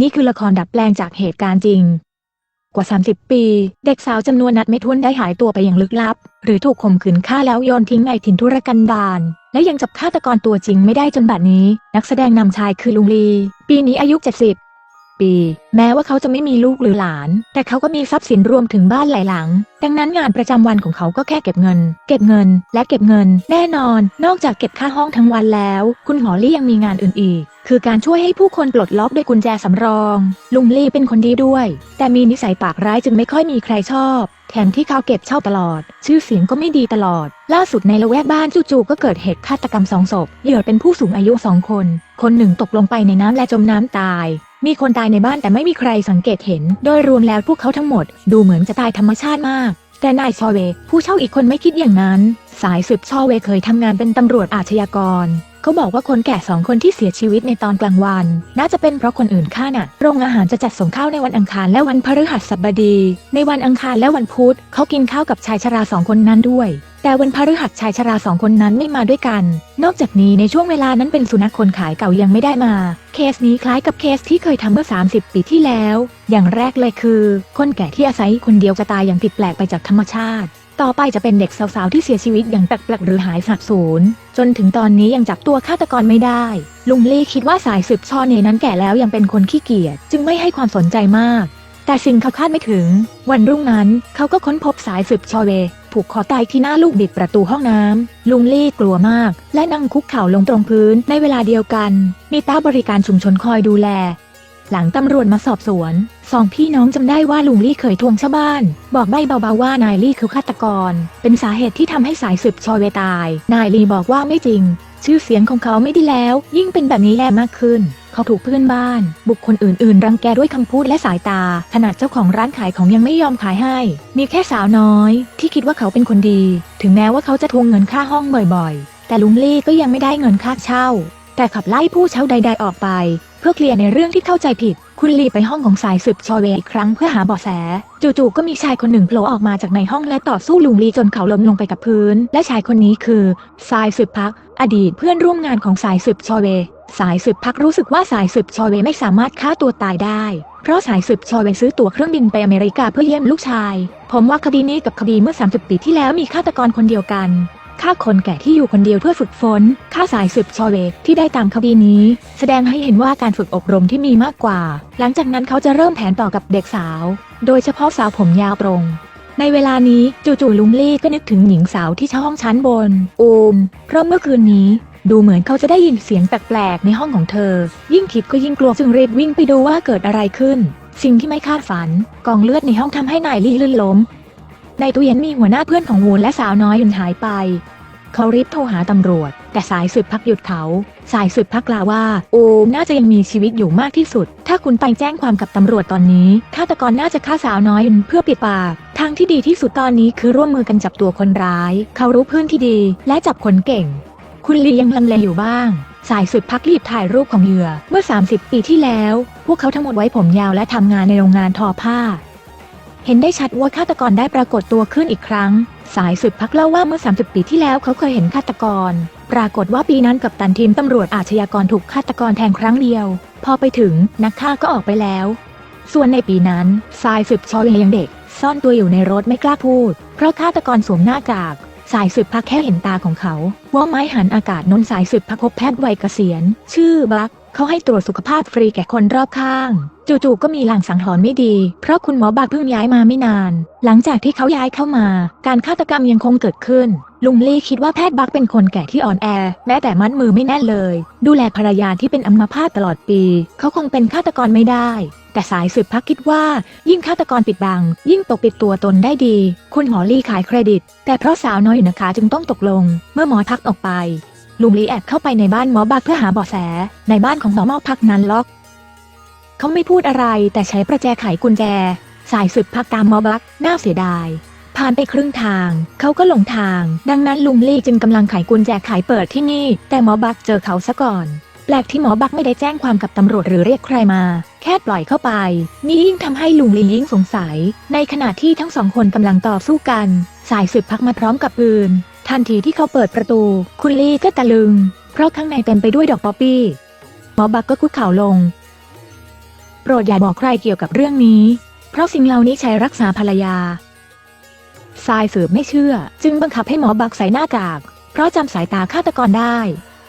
นี่คือละครดัดแปลงจากเหตุการณ์จริง กว่า 30 ปี เด็กสาวจำนวนนัดไม่ถ้วนได้หายตัวไปอย่างลึกลับ หรือถูกข่มขืนฆ่าแล้วโยนทิ้งในถิ่นทุรกันดารและยังจับฆาตกรตัวจริงไม่ได้จนบัดนี้ นักแสดงนำชายคือลุงลี ปีนี้อายุ 70ปี แม้ว่าเขาจะไม่มีลูกหรือหลาน แต่เขาก็มีทรัพย์สินรวมถึงบ้านหลายหลัง ดังนั้นงานประจำวันของเขาก็แค่เก็บเงิน เก็บเงิน และเก็บเงิน แน่นอน นอกจากเก็บค่าห้องทั้งวันแล้ว คุณหมอลี่ยังมีงานอื่นอีก คือการช่วยให้ผู้คนปลดล็อกด้วยกุญแจสำรอง ลุงลี่เป็นคนดีด้วย แต่มีนิสัยปากร้ายจึงไม่ค่อยมีใครชอบ แถมที่เขาเก็บเช่าตลอด ชื่อเสียงก็ไม่ดีตลอด ล่าสุดในละแวกบ้านจู่ๆก็เกิดเหตุฆาตกรรมสองศพเหยื่อเป็นผู้สูงอายุสองคน คนหนึ่งตกลงไปในน้ำและจมน้ำตาย มีคนตายในบ้านแต่ไม่มีใครสังเกตเห็น โดยรวมแล้วพวกเขาทั้งหมด ดูเหมือนจะตายธรรมชาติมากแต่นายชอเว ผู้เช่าอีกคนไม่คิดอย่างนั้น สายสืบชอเวเคยทำงานเป็นตำรวจอาชญากร เขาบอกว่าคนแก่สองคนที่เสียชีวิตในตอนกลางวัน น่าจะเป็นเพราะคนอื่นฆ่าน่ะ โรงอาหารจะจัดส่งข้าวในวันอังคารและวันพฤหัสบดี ในวันอังคารและวันพุธเขากินข้าวกับชายชราสองคนนั้นด้วย แต่วันพฤหัสชายชราสองคนนั้นไม่มาด้วยกัน นอกจากนี้ในช่วงเวลานั้นเป็นสุนัขคนขายเก่ายังไม่ได้มา เคสนี้คล้ายกับเคสที่เคยทำเมื่อ 30 ปีที่แล้ว อย่างแรกเลยคือ คนแก่ที่อาศัยคนเดียวจะตายอย่างผิดแปลกไปจากธรรมชาติ ต่อไปจะเป็นเด็กสาวๆที่เสียชีวิตอย่างแปลกๆหรือหายสาบสูญจนถึงตอนนี้ยังจับตัวฆาตกรไม่ได้ ลุงลี่คิดว่าสายสืบช่อเนนั้นแก่แล้วยังเป็นคนขี้เกียจจึงไม่ให้ความสนใจมาก แต่สิ่งเขาคาดไม่ถึง วันรุ่งนั้นเขาก็ค้นพบสายสืบชอเว ผูกคอตายที่หน้าลูกบิดประตูห้องน้ำลุงลี่กลัวมาก และนั่งคุกเข่าลงตรงพื้นในเวลาเดียวกัน มีตาบริการชุมชนคอยดูแล หลังตำรวจมาสอบสวนสองพี่น้องจำได้ว่าลุงลี่เคยทวงชาวบ้าน บอกใบ้เบาๆว่านายลี่คือฆาตกร เป็นสาเหตุที่ทำให้สายสืบชอยเวตาย นายลี่บอกว่าไม่จริง ชื่อเสียงของเขาไม่ดีแล้ว ยิ่งเป็นแบบนี้แย่มากขึ้น เขาถูกเพื่อนบ้าน บุคคลอื่นๆ รังแกด้วยคำพูดและสายตา ขนาดเจ้าของร้านขายของยังไม่ยอมขายให้ มีแค่สาวน้อย ที่คิดว่าเขาเป็นคนดี ถึงแม้ว่าเขาจะทวงเงินค่าห้องบ่อยๆ แต่ลุงลี่ก็ยังไม่ได้เงินค่าเช่า แต่ขับไล่ผู้เช่าใด ๆออกไป พื่อเคลียร์ในเรื่องที่เข้าใจผิด คุณลีไปห้องของสายสืบชอเวอีกครั้งเพื่อหาเบาะแส จู่ๆก็มีชายคนหนึ่งโผล่ออกมาจากในห้องและต่อสู้ลุงลีจนเขาล้มลงไปกับพื้น และชายคนนี้คือสายสืบพัก อดีตเพื่อนร่วมงานของสายสืบชอเวสายสืบพักรู้สึกว่าสายสืบชอเวไม่สามารถฆ่าตัวตายได้ เพราะสายสืบชอเวซื้อตั๋วเครื่องบินไปอเมริกาเพื่อเยี่ยมลูกชาย ผมว่าคดีนี้กับคดีเมื่อ 30 ปีที่แล้วมีฆาตกรคนเดียวกัน ฆ่าคนแก่ที่อยู่คนเดียวเพื่อฝึกฝนฆ่าสายสืบชอเวที่ได้ตามคดีนี้ แสดงให้เห็นว่าการฝึกอบรมที่มีมากกว่า หลังจากนั้นเขาจะเริ่มแผนต่อกับเด็กสาว โดยเฉพาะสาวผมยาวตรง ในเวลานี้จู่ๆลุงลี่ก็นึกถึงหญิงสาวที่เช่าห้องชั้นบน อูม เพราะเมื่อคืนนี้ดูเหมือนเขาจะได้ยินเสียงแปลกๆ ในห้องของเธอ ยิ่งคิดก็ยิ่งกลัวจึงรีบวิ่งไปดูว่าเกิดอะไรขึ้น สิ่งที่ไม่คาดฝัน กองเลือดในห้องทำให้นายลี่ลื่นล้ม ในตู้เย็นมีหัวหน้าเพื่อนของวูนและสาวน้อยยุนหายไปเขารีบโทรหาตำรวจ แต่สายสืบพักหยุดเขา สายสืบพักกล่าวว่า โอมน่าจะยังมีชีวิตอยู่มากที่สุด ถ้าคุณไปแจ้งความกับตำรวจตอนนี้ฆาตกรน่าจะฆ่าสาวน้อยเพื่อปิดปากทางที่ดีที่สุดตอนนี้คือร่วมมือกันจับตัวคนร้าย เขารู้เพื่อนที่ดี และจับคนเก่ง คุณลียังลังเลอยู่บ้าง สายสืบพักรีบถ่ายรูปของเหยื่อ เมื่อ 30 ปีที่แล้ว พวกเขาทั้งหมดไว้ผมยาวและทำงานในโรงงานทอผ้า เห็นได้ชัดว่าฆาตกรได้ปรากฏตัวขึ้นอีกครั้ง สายสืบพักเล่าว่าเมื่อ 30 ปีที่แล้วเขาเคยเห็นฆาตกร ปรากฏว่าปีนั้นกับตันทีมตำรวจอาชญากรถูกฆาตกรแทงครั้งเดียว พอไปถึงนักฆ่าก็ออกไปแล้ว ส่วนในปีนั้นสายสืบชอเวยังเด็ก ซ่อนตัวอยู่ในรถไม่กล้าพูด เพราะฆาตกรสวมหน้ากากสายสืบพักแค่เห็นตาของเขา ว่าไม้หันอากาศนนสายสืบพักพบแพทย์วัยเกษียณ ชื่อบัก เขาให้ตรวจสุขภาพฟรีแก่คนรอบข้าง จู่ๆก็มีลางสังหรณ์ไม่ดี เพราะคุณหมอบักเพิ่งย้ายมาไม่นาน หลังจากที่เขาย้ายเข้ามา การฆาตกรรมยังคงเกิดขึ้น ลุงลี่คิดว่าแพทย์บักเป็นคนแก่ที่อ่อนแอ แม้แต่มัดมือไม่แน่นเลย ดูแลภรรยาที่เป็นอัมพาตตลอดปี เขาคงเป็นฆาตกรไม่ได้แต่สายสืบพักคิดว่า ยิ่งฆาตกรปิดบัง ยิ่งปกปิดตัวตนได้ดี คุณหมอลี่ขายเครดิต แต่เพราะสาวน้อยอยู่นะคะจึงต้องตกลง เมื่อหมอทักออกไป ลุงลีแอบเข้าไปในบ้านหมอบักเพื่อหาเบาะแส ในบ้านของหมอพักนั้นล็อก เขาไม่พูดอะไรแต่ใช้ประแจไขกุญแจ สายสืบพักตามหมอบักน่าเสียดาย ผ่านไปครึ่งทาง เขาก็หลงทาง ดังนั้นลุงลี่จึงกำลังไขกุญแจไขเปิดที่นี่ แต่หมอบักเจอเขาซะก่อน แปลกที่หมอบักไม่ได้แจ้งความกับตำรวจหรือเรียกใครมา แค่ปล่อยเข้าไป นี่ยิ่งทำให้ลุงลียิ่งสงสัย ในขณะที่ทั้งสองคนกำลังต่อสู้กัน สายสืบพักมาพร้อมกับปืน ทันทีที่เขาเปิดประตู คุณลี่ก็ตะลึง เพราะข้างในเต็มไปด้วยดอกป๊อปปี้ หมอบักก็คุกเข่าลง โปรดอย่าบอกใครเกี่ยวกับเรื่องนี้ เพราะสิ่งเหล่านี้ใช้รักษาภรรยาทรายสืบไม่เชื่อ จึงบังคับให้หมอบักใส่หน้ากาก เพราะจำสายตาฆาตกรได้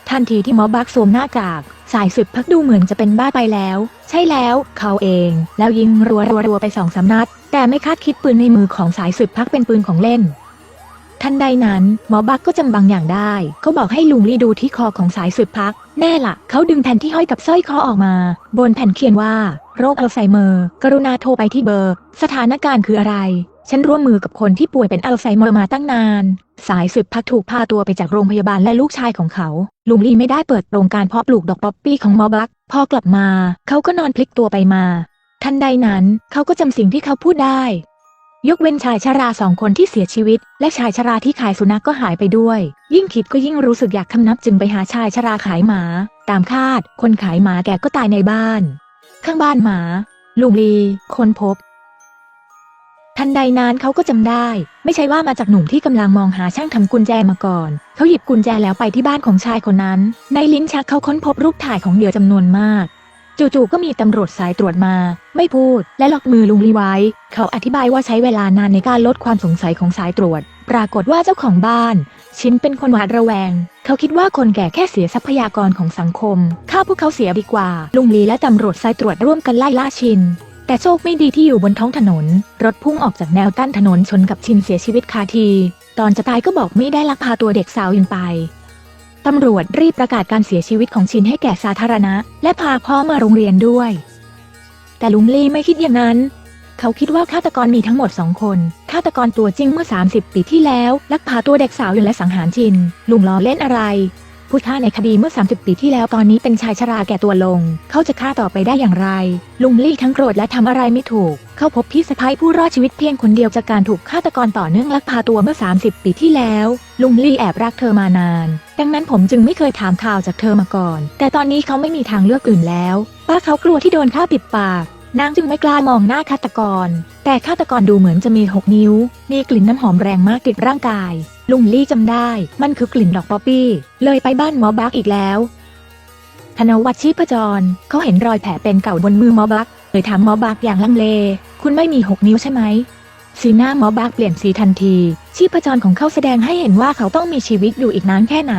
ทันทีที่หมอบักสวมหน้ากากสายสืบพักดูเหมือนจะเป็นบ้าไปแล้ว ใช่แล้ว เขาเอง แล้วยิงรัวๆๆไปสองสามนัด แต่ไม่คาดคิดปืนในมือของสายสืบพักเป็นปืนของเล่น ทันใดนั้นหมอบักก็จำบางอย่างได้ เขาบอกให้ลุงลี่ดูที่คอของสายสืบพัก แน่ละเขาดึงแผ่นที่ห้อยกับสร้อยคอออกมา บนแผ่นเขียนว่า โรคอัลไซเมอร์ กรุณาโทรไปที่เบอร์ สถานการณ์คืออะไร ฉันร่วมมือกับคนที่ป่วยเป็นอัลไซเมอร์มาตั้งนาน สายสืบพักถูกพาตัวไปจากโรงพยาบาลและลูกชายของเขา ลุงลี่ไม่ได้เปิดโรงการเพาะปลูกดอกป๊อปปี้ของหมอบัก พอกลับมา เขาก็นอนพลิกตัวไปมา ทันใดนั้นเขาก็จำสิ่งที่เขาพูดได้ ยกเว้นชายชราสองคนที่เสียชีวิต และชายชราที่ขายสุนัขกก็หายไปด้วย ยิ่งคิดก็ยิ่งรู้สึกอยากคำนับจึงไปหาชายชราขายหมา ตามคาด คนขายหมาแก่ก็ตายในบ้าน ข้างบ้านหมา ลุงลี คนพบ ทันใดนั้นเขาก็จำได้ ไม่ใช่ว่ามาจากหนุ่มที่กำลังมองหาช่างทำกุญแจมาก่อน เขาหยิบกุญแจแล้วไปที่บ้านของชายคนนั้น ในลิ้นชักเขาค้นพบรูปถ่ายของเหยื่อจำนวนมาก จู่ๆก็มีตำรวจสายตรวจมา ไม่พูด และล็อกมือลุงลีไว้ เขาอธิบายว่าใช้เวลานานในการลดความสงสัยของสายตรวจ ปรากฏว่าเจ้าของบ้าน ชินเป็นคนหวาดระแวง เขาคิดว่าคนแก่แค่เสียทรัพยากรของสังคมฆ่าพวกเขาเสียดีกว่า ลุงลีและตำรวจสายตรวจร่วมกันไล่ล่าชินแต่โชคไม่ดีที่อยู่บนท้องถนน รถพุ่งออกจากแนวกั้นถนนชนกับชินเสียชีวิตคาที ตอนจะตายก็บอกไม่ได้ลักพาตัวเด็กสาวยินไป ตำรวจรีบประกาศการเสียชีวิตของชินให้แก่สาธารณะ และพาพ่อมาโรงเรียนด้วย แต่ลุงลี่ไม่คิดอย่างนั้น เขาคิดว่าฆาตกรมีทั้งหมดสองคนฆาตกรตัวจริงเมื่อ 30 ปีที่แล้ว ลักพาตัวเด็กสาวอยู่และสังหารชิน ลุงล้อเล่นอะไร ผู้ฆ่าในคดีเมื่อ 30 ปีที่แล้วตอนนี้เป็นชายชราแก่ตัวลง เขาจะฆ่าต่อไปได้อย่างไร ลุงลี่ทั้งโกรธและทำอะไรไม่ถูก เขาพบพี่สะพ้ายผู้รอดชีวิตเพียงคนเดียวจากการถูกฆาตกรต่อเนื่องลักพาตัวเมื่อ 30 ปีที่แล้ว ลุงลี่แอบรักเธอมานาน ดังนั้นผมจึงไม่เคยถามข่าวจากเธอมาก่อน แต่ตอนนี้เขาไม่มีทางเลือกอื่นแล้ว ป้าเขากลัวที่โดนฆ่าปิดปากนางจึงไม่กล้ามองหน้าฆาตกร แต่ฆาตกรดูเหมือนจะมี6นิ้ว มีกลิ่นน้ำหอมแรงมากติดร่างกาย ลุงลี่จำได้ มันคือกลิ่นดอกป๊อปปี้ เลยไปบ้านหมอบักอีกแล้ว ธนวัฒน์ชีพจร เขาเห็นรอยแผลเป็นเก่าบนมือหมอบัก เลยถามหมอบักอย่างลังเล คุณไม่มี6นิ้วใช่ไหม สีหน้าหมอบักเปลี่ยนสีทันที ชีพจรของเขาแสดงให้เห็นว่าเขาต้องมีชีวิตอยู่อีกนานแค่ไหน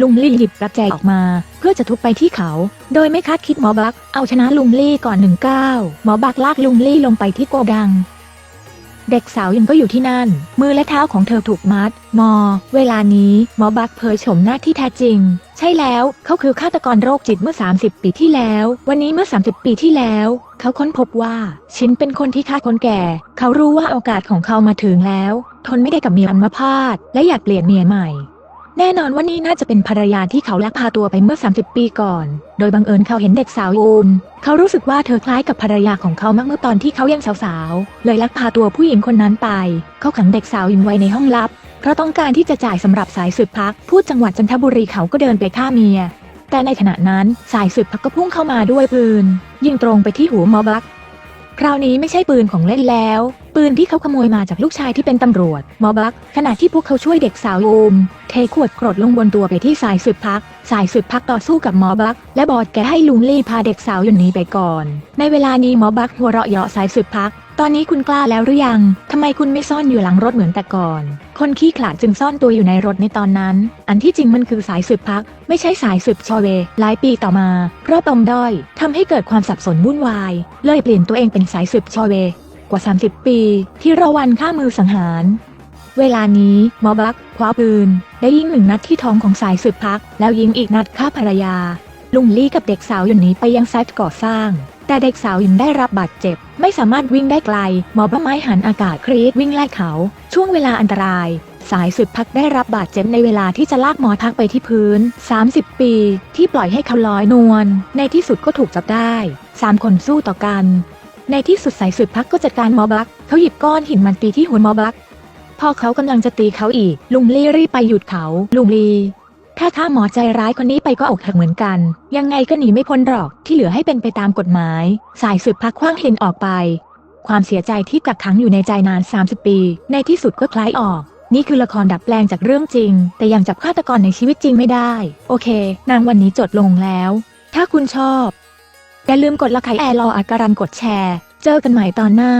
ลุงลี่หยิบประแจออกมา เพื่อจะทุบไปที่เขา โดยไม่คาดคิดหมอบัก เอาชนะลุงลี่ก่อนหนึ่งก้าวหมอบักลากลุงลี่ลงไปที่โกดัง เด็กสาวยังก็อยู่ที่นั่น มือและเท้าของเธอถูกมัด มอ เวลานี้หมอบักเผยโฉมหน้าที่แท้จริง ใช่แล้วเขาคือฆาตกรโรคจิตเมื่อ 30 ปีที่แล้ว วันนี้เมื่อ 30 ปีที่แล้ว เขาค้นพบว่าชินเป็นคนที่ฆ่าคนแก่ เขารู้ว่าโอกาสของเขามาถึงแล้ว ทนไม่ได้กับเมียอันมาพาดและอยากเปลี่ยนเมียใหม่ แน่นอนว่านี่น่าจะเป็นภรรยาที่เขาลักพาตัวไปเมื่อ 30 ปีก่อน โดยบังเอิญเขาเห็นเด็กสาวอูม เขารู้สึกว่าเธอคล้ายกับภรรยาของเขามากเมื่อตอนที่เขายังสาวๆ เลยลักพาตัวผู้หญิงคนนั้นไป เขาขังเด็กสาวยิงไว้ในห้องลับ เพราะต้องการที่จะจ่ายสำหรับสายสืบพักพูดจังหวัดจันทบุรีเขาก็เดินไปฆ่าเมีย แต่ในขณะนั้นสายสืบพักก็พุ่งเข้ามาด้วยปืน ยิงตรงไปที่หัวมอบัก คราวนี้ไม่ใช่ปืนของเล่นแล้ว ปืนที่เขาขโมยมาจากลูกชายที่เป็นตำรวจมอบักขณะที่พวกเขาช่วยเด็กสาวอูมเทขวดกรดลงบนตัวไปที่สายสืบพัก สายสืบพักต่อสู้กับมอบักและบอดแกให้ลุงลี่พาเด็กสาวหยุดหนีไปก่อน ในเวลานี้มอบักหัวเราะเยาะสายสืบพัก ตอนนี้คุณกล้าแล้วหรือยังทำไมคุณไม่ซ่อนอยู่หลังรถเหมือนแต่ก่อน คนขี้ขลาดจึงซ่อนตัวอยู่ในรถในตอนนั้น อันที่จริงมันคือสายสืบพัก ไม่ใช่สายสืบชอเว หลายปีต่อมา เพราะปมด้อยทำให้เกิดความสับสนวุ่นวาย เลยเปลี่ยนตัวเองเป็นสายสืบชอเว กว่า 30 ปี ที่รอวันฆ่ามือสังหาร เวลานี้มอบักคว้าปืน ได้ยิงหนึ่งนัดที่ท้องของสายสืบพัก แล้วยิงอีกนัดฆ่าภรรยา ลุงลี่กับเด็กสาวหยุดหนีไปยังไซต์ก่อสร้าง แต่เด็กสาวยินได้รับบาดเจ็บ ไม่สามารถวิ่งได้ไกล หมอประไม้หันอากาศครีดวิ่งไล่เขา ช่วงเวลาอันตราย สายสืบพักได้รับบาดเจ็บในเวลาที่จะลากหมอพักไปที่พื้น 30 ปี ที่ปล่อยให้เขาลอยนวล ในที่สุดก็ถูกจับได้สามคนสู้ต่อกัน ในที่สุดสายสืบพักก็จัดการหมอบัก เขาหยิบก้อนหินมันตีที่หัวหมอบัก พอเขากำลังจะตีเขาอีก ลุงลี่รีบไปหยุดเขา ลุงลี ถ้าข้าหมอใจร้ายคนนี้ไปก็อกหักเหมือนกัน ยังไงก็หนีไม่พ้นหรอกที่เหลือให้เป็นไปตามกฎหมาย สายสืบพักคว้างเหินออกไป ความเสียใจที่กักขังอยู่ในใจนาน 30 ปี ในที่สุดก็คล้ายออก นี่คือละครดัดแปลงจากเรื่องจริง แต่ยังจับฆาตกรในชีวิตจริงไม่ได้ โอเค นางวันนี้จดลงแล้ว ถ้าคุณชอบอย่าลืมกดละไคแอร์รออัดการันกดแชร์ เจอกันใหม่ตอนหน้า